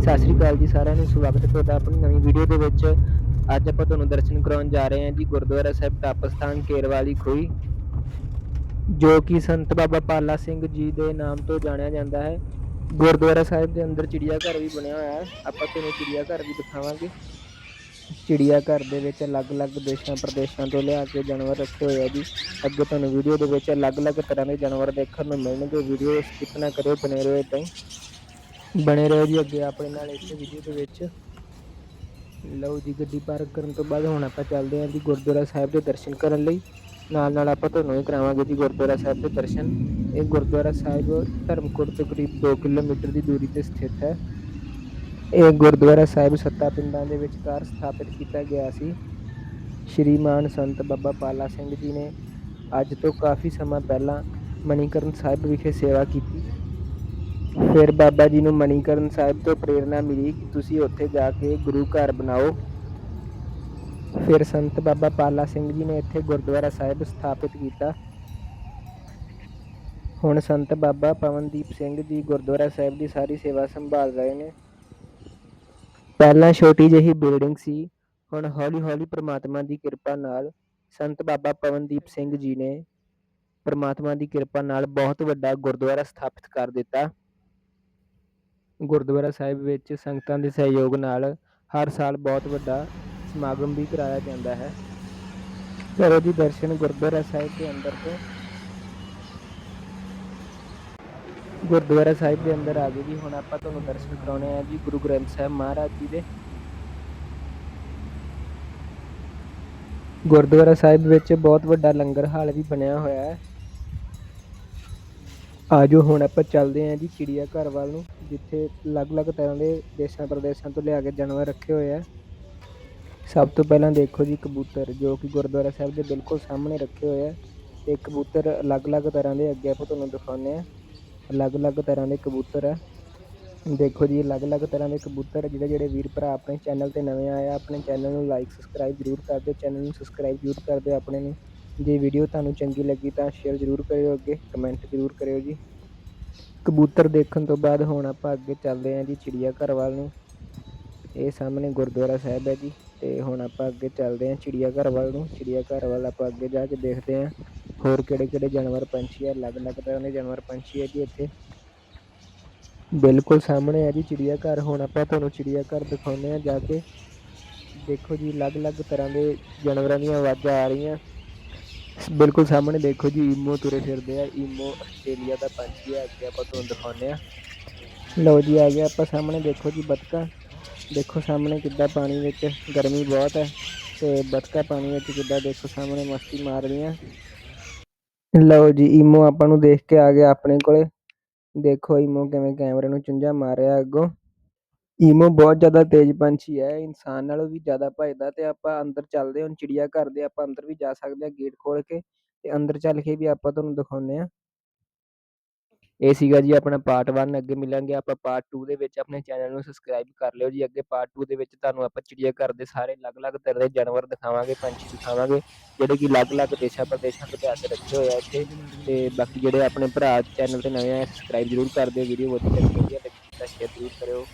ਸਤਿ ਸ਼੍ਰੀ ਅਕਾਲ ਜੀ ਸਾਰਿਆਂ ਨੂੰ, ਸਵਾਗਤ ਹੈ ਤੁਹਾਡਾ ਆਪਣੀ ਨਵੀਂ ਵੀਡੀਓ ਦੇ ਵਿੱਚ। ਅੱਜ ਆਪਾਂ ਤੁਹਾਨੂੰ ਦਰਸ਼ਨ ਕਰਾਉਣ ਜਾ ਰਹੇ ਹਾਂ ਜੀ ਗੁਰਦੁਆਰਾ ਸਾਹਿਬ ਟਾਪਸਥਾਨ ਕੇਰਵਾਲੀ ਖੋਈ ਜੋ ਕਿ ਸੰਤ ਬਾਬਾ ਪਾਲਾ ਸਿੰਘ ਜੀ ਦੇ ਨਾਮ ਤੋਂ ਜਾਣਿਆ ਜਾਂਦਾ ਹੈ। ਗੁਰਦੁਆਰਾ ਸਾਹਿਬ ਦੇ ਅੰਦਰ ਚਿੜੀਆ ਘਰ ਵੀ ਬਣਿਆ ਹੋਇਆ ਹੈ। ਆਪਾਂ ਤੁਹਾਨੂੰ ਚਿੜੀਆ ਘਰ ਵੀ ਦਿਖਾਵਾਂਗੇ। ਚਿੜੀਆ ਘਰ ਦੇ ਵਿੱਚ ਅਲੱਗ-ਅਲੱਗ ਦੇਸ਼ਾਂ ਪ੍ਰਦੇਸ਼ਾਂ ਤੋਂ ਲਿਆ ਕੇ ਜਾਨਵਰ ਰੱਖੇ ਹੋਏ ਆ ਜੀ। ਅੱਗੇ ਤੁਹਾਨੂੰ ਵੀਡੀਓ ਦੇ ਵਿੱਚ ਅਲੱਗ-ਅਲੱਗ ਤਰ੍ਹਾਂ ਦੇ ਜਾਨਵਰ ਦੇਖਣ ਨੂੰ ਮਿਲਣਗੇ। ਵੀਡੀਓ ਸਕਿਪ ਨਾ ਕਰਿਓ, ਬਣੇ ਰਹੋ ਇਦਾਂ ਹੀ। ਬਣੇ ਰਹੋ ਜੀ ਅੱਗੇ ਆਪਣੇ ਨਾਲ ਇਸ ਵੀਡੀਓ ਦੇ ਵਿੱਚ। ਲਓ ਜੀ, ਗੱਡੀ ਪਾਰਕ ਕਰਨ ਤੋਂ ਬਾਅਦ ਹੁਣ ਆਪਾਂ ਚੱਲਦੇ ਹਾਂ ਜੀ ਗੁਰਦੁਆਰਾ ਸਾਹਿਬ ਦੇ ਦਰਸ਼ਨ ਕਰਨ ਲਈ। ਨਾਲ ਨਾਲ ਆਪਾਂ ਤੁਹਾਨੂੰ ਹੀ ਕਰਾਵਾਂਗੇ ਜੀ ਗੁਰਦੁਆਰਾ ਸਾਹਿਬ ਦੇ ਦਰਸ਼ਨ। ਇਹ ਗੁਰਦੁਆਰਾ ਸਾਹਿਬ ਧਰਮਕੋਟ ਤੋਂ ਕਰੀਬ 2 ਕਿਲੋਮੀਟਰ ਦੀ ਦੂਰੀ ਤੇ ਸਥਿਤ ਹੈ। ਇਹ ਗੁਰਦੁਆਰਾ ਸਾਹਿਬ ਸੱਤਾ ਪਿੰਡਾਂ ਦੇ ਵਿਚਕਾਰ ਸਥਾਪਿਤ ਕੀਤਾ ਗਿਆ ਸੀ। ਸ਼੍ਰੀਮਾਨ ਸੰਤ ਬਾਬਾ ਪਾਲਾ ਸਿੰਘ ਜੀ ਨੇ ਅੱਜ ਤੋਂ ਕਾਫੀ ਸਮਾਂ ਪਹਿਲਾਂ ਮਣੀਕਰਨ ਸਾਹਿਬ ਵਿਖੇ ਸੇਵਾ ਕੀਤੀ। ਫਿਰ ਬਾਬਾ ਜੀ ਨੂੰ ਮਣੀਕਰਨ ਸਾਹਿਬ ਤੋਂ ਪ੍ਰੇਰਣਾ ਮਿਲੀ ਕਿ ਤੁਸੀਂ ਉੱਥੇ ਜਾ ਕੇ ਗੁਰੂ ਘਰ ਬਣਾਓ। ਫਿਰ ਸੰਤ ਬਾਬਾ ਪਾਲਾ ਸਿੰਘ ਜੀ ਨੇ ਇੱਥੇ ਗੁਰਦੁਆਰਾ ਸਾਹਿਬ ਸਥਾਪਿਤ ਕੀਤਾ। ਹੁਣ ਸੰਤ ਬਾਬਾ ਪਵਨਦੀਪ ਸਿੰਘ ਜੀ ਗੁਰਦੁਆਰਾ ਸਾਹਿਬ ਦੀ ਸਾਰੀ ਸੇਵਾ ਸੰਭਾਲ ਰਹੇ ਨੇ। ਪਹਿਲਾਂ ਛੋਟੀ ਜਿਹੀ ਬਿਲਡਿੰਗ ਸੀ। ਹੁਣ ਹੌਲੀ-ਹੌਲੀ ਪ੍ਰਮਾਤਮਾ ਦੀ ਕਿਰਪਾ ਨਾਲ ਸੰਤ ਬਾਬਾ ਪਵਨਦੀਪ ਸਿੰਘ ਜੀ ਨੇ ਪ੍ਰਮਾਤਮਾ ਦੀ ਕਿਰਪਾ ਨਾਲ ਬਹੁਤ ਵੱਡਾ ਗੁਰਦੁਆਰਾ ਸਥਾਪਿਤ ਕਰ ਦਿੱਤਾ। ਗੁਰਦੁਆਰਾ ਸਾਹਿਬ ਵਿੱਚ ਸੰਗਤਾਂ ਦੇ ਸਹਿਯੋਗ ਨਾਲ ਹਰ ਸਾਲ ਬਹੁਤ ਵੱਡਾ ਸਮਾਗਮ ਵੀ ਕਰਾਇਆ ਜਾਂਦਾ ਹੈ। ਕਰੋ ਜੀ ਦਰਸ਼ਨ ਗੁਰਦੁਆਰਾ ਸਾਹਿਬ ਦੇ ਅੰਦਰ ਤੋਂ ਗੁਰਦੁਆਰਾ ਸਾਹਿਬ ਦੇ ਅੰਦਰ ਆ ਗਏ ਜੀ। ਹੁਣ ਆਪਾਂ ਤੁਹਾਨੂੰ ਦਰਸ਼ਨ ਕਰਾਉਣੇ ਆ ਜੀ ਗੁਰੂ ਗ੍ਰੰਥ ਸਾਹਿਬ ਮਹਾਰਾਜ ਜੀ ਦੇ। ਗੁਰਦੁਆਰਾ ਸਾਹਿਬ ਵਿੱਚ ਬਹੁਤ ਵੱਡਾ ਲੰਗਰ ਹਾਲ ਵੀ ਬਣਿਆ ਹੋਇਆ ਹੈ। ਆਜੋ ਹੁਣ ਆਪਾਂ ਚੱਲਦੇ ਹਾਂ ਜੀ ਚਿੜੀਆ ਘਰ ਵੱਲ ਨੂੰ, ਜਿੱਥੇ ਅਲੱਗ-ਅਲੱਗ ਤਰ੍ਹਾਂ ਦੇ ਦੇਸ਼ਾਂ ਪ੍ਰਦੇਸ਼ਾਂ ਤੋਂ ਲਿਆ ਕੇ ਜਾਨਵਰ ਰੱਖੇ ਹੋਏ ਆ। ਸਭ ਤੋਂ ਪਹਿਲਾਂ ਦੇਖੋ ਜੀ ਕਬੂਤਰ, ਜੋ ਕਿ ਗੁਰਦੁਆਰਾ ਸਾਹਿਬ ਦੇ ਬਿਲਕੁਲ ਸਾਹਮਣੇ ਰੱਖੇ ਹੋਏ ਆ। ਤੇ ਕਬੂਤਰ ਅਲੱਗ-ਅਲੱਗ ਤਰ੍ਹਾਂ ਦੇ, ਅੱਗੇ ਆਪਾਂ ਤੁਹਾਨੂੰ ਦਿਖਾਉਂਦੇ ਆ। ਅਲੱਗ-ਅਲੱਗ ਤਰ੍ਹਾਂ ਦੇ ਕਬੂਤਰ ਆ। ਦੇਖੋ ਜੀ, ਅਲੱਗ-ਅਲੱਗ ਤਰ੍ਹਾਂ ਦੇ ਕਬੂਤਰ, ਜਿਹੜੇ ਜਿਹੜੇ ਵੀਰ ਭਰਾ ਆਪਣੇ ਚੈਨਲ ਤੇ ਨਵੇਂ ਆਏ ਆ, ਆਪਣੇ ਚੈਨਲ ਨੂੰ ਲਾਈਕ ਸਬਸਕ੍ਰਾਈਬ ਜ਼ਰੂਰ ਕਰ ਦਿਓ, ਚੈਨਲ ਨੂੰ ਸਬਸਕ੍ਰਾਈਬ ਜ਼ਰੂਰ ਕਰ ਦਿਓ ਆਪਣੇ ਨੂੰ। ਜੇ ਵੀਡੀਓ ਤੁਹਾਨੂੰ ਚੰਗੀ ਲੱਗੀ ਤਾਂ ਸ਼ੇਅਰ ਜ਼ਰੂਰ ਕਰਿਓ ਅੱਗੇ ਕਮੈਂਟ ਜ਼ਰੂਰ ਕਰਿਓ ਜੀ। ਕਬੂਤਰ ਦੇਖਣ ਤੋਂ ਬਾਅਦ ਹੁਣ ਆਪਾਂ ਅੱਗੇ ਚੱਲਦੇ ਹਾਂ ਜੀ ਚਿੜੀਆ ਘਰ ਵੱਲ ਨੂੰ। ਇਹ ਸਾਹਮਣੇ ਗੁਰਦੁਆਰਾ ਸਾਹਿਬ ਹੈ ਜੀ, ਤੇ ਹੁਣ ਆਪਾਂ ਅੱਗੇ ਚੱਲਦੇ ਹਾਂ ਚਿੜੀਆ ਘਰ ਵੱਲ ਨੂੰ। ਚਿੜੀਆ ਘਰ ਵੱਲ ਆਪਾਂ ਅੱਗੇ ਜਾ ਕੇ ਦੇਖਦੇ ਹਾਂ ਹੋਰ ਕਿਹੜੇ ਕਿਹੜੇ ਜਾਨਵਰ ਪੰਛੀ ਆ ਅਲੱਗ-ਅਲੱਗ ਤਰ੍ਹਾਂ ਦੇ ਜਾਨਵਰ ਪੰਛੀ ਹੈ ਜੀ ਇੱਥੇ। ਬਿਲਕੁਲ ਸਾਹਮਣੇ ਹੈ ਜੀ ਚਿੜੀਆ ਘਰ ਹੁਣ ਆਪਾਂ ਤੁਹਾਨੂੰ ਚਿੜੀਆ ਘਰ ਦਿਖਾਉਂਦੇ ਹਾਂ ਜਾ ਕੇ। ਦੇਖੋ ਜੀ ਅਲੱਗ-ਅਲੱਗ ਤਰ੍ਹਾਂ ਦੇ ਜਾਨਵਰਾਂ ਦੀਆਂ ਆਵਾਜ਼ਾਂ ਆ ਰਹੀਆਂ। ਬਿਲਕੁਲ ਸਾਹਮਣੇ ਦੇਖੋ ਜੀ, ਈਮੋ ਤੁਰੇ ਫਿਰਦੇ ਆ, ਈਮੋ ਆਸਟ੍ਰੇਲੀਆ ਦਾ ਪੰਛੀ ਹੈ ਅੱਗੇ ਆਪਾਂ ਤੁਹਾਨੂੰ ਦਿਖਾਉਂਦੇ ਆ। ਲਓ ਜੀ, ਆ ਗਿਆ ਆਪਾਂ ਸਾਹਮਣੇ, ਦੇਖੋ ਜੀ ਬਤਕਾਂ। ਦੇਖੋ ਸਾਹਮਣੇ ਕਿੱਦਾਂ ਪਾਣੀ ਵਿੱਚ ਗਰਮੀ ਬਹੁਤ ਹੈ ਤੇ ਬਤਕਾਂ ਪਾਣੀ ਵਿੱਚ ਕਿੱਦਾਂ ਦੇਖੋ ਸਾਹਮਣੇ ਮਸਤੀ ਮਾਰ ਰਹੀਆਂ। ਲਓ ਜੀ, ਈਮੋ ਆਪਾਂ ਨੂੰ ਦੇਖ ਕੇ ਆ ਗਿਆ ਆਪਣੇ ਕੋਲੇ। ਦੇਖੋ ਈਮੋ ਕਿਵੇਂ ਕੈਮਰੇ ਨੂੰ ਚੁੰਝਾ ਮਾਰਿਆ ਅੱਗੋਂ। ਈਮੋ ਬਹੁਤ ਜ਼ਿਆਦਾ ਤੇਜ਼ ਪੰਛੀ ਹੈ, ਇਨਸਾਨ ਨਾਲੋਂ ਵੀ ਜ਼ਿਆਦਾ ਭੱਜਦਾ ਤੇ ਆਪਾਂ ਅੰਦਰ ਚੱਲਦੇ ਹਾਂ ਚਿੜੀਆ ਘਰ ਦੇ ਆਪਾਂ ਅੰਦਰ ਵੀ ਜਾ ਸਕਦੇ ਹਾਂ ਗੇਟ ਖੋਲ ਕੇ ਤੇ ਅੰਦਰ ਚੱਲ ਕੇ ਵੀ ਆਪਾਂ ਤੁਹਾਨੂੰ ਦਿਖਾਉਂਦੇ ਹਾਂ। ਇਹ ਸੀਗਾ ਜੀ ਆਪਣਾ ਪਾਰਟ 1 ਅੱਗੇ ਮਿਲਾਂਗੇ ਆਪਾਂ ਪਾਰਟ 2 ਦੇ ਵਿੱਚ, ਆਪਣੇ ਚੈਨਲ ਨੂੰ ਸਬਸਕ੍ਰਾਈਬ ਕਰ ਲਿਓ ਜੀ, ਅੱਗੇ ਪਾਰਟ 2 ਦੇ ਵਿੱਚ ਤੁਹਾਨੂੰ ਆਪਾਂ ਚਿੜੀਆ ਘਰ ਦੇ ਸਾਰੇ ਅਲੱਗ-ਅਲੱਗ ਤਰ੍ਹਾਂ ਦੇ ਜਾਨਵਰ ਦਿਖਾਵਾਂਗੇ, ਪੰਛੀ ਦਿਖਾਵਾਂਗੇ, ਜਿਹੜੇ ਕਿ ਅਲੱਗ-ਅਲੱਗ ਦੇਸ਼ਾਂ ਪ੍ਰਦੇਸ਼ਾਂ ਤੋਂ ਲਿਆ ਕੇ ਰੱਖੇ ਹੋਏ ਆ ਇੱਥੇ ਤੇ ਬਾਕੀ ਜਿਹੜੇ ਆਪਣੇ ਭਰਾ ਚੈਨਲ ਤੇ ਨਵੇਂ ਆ ਸਬਸਕ੍ਰਾਈਬ ਜ਼ਰੂਰ ਕਰ ਦਿਓ ਵੀਡੀਓ ਵਧੀਆ ਲੱਗੀ ਵਧੀਆ ਲੱਗੀ ਤਾਂ ਸ਼ੇਅਰ ਜ਼ਰੂਰ ਕਰਿਓ।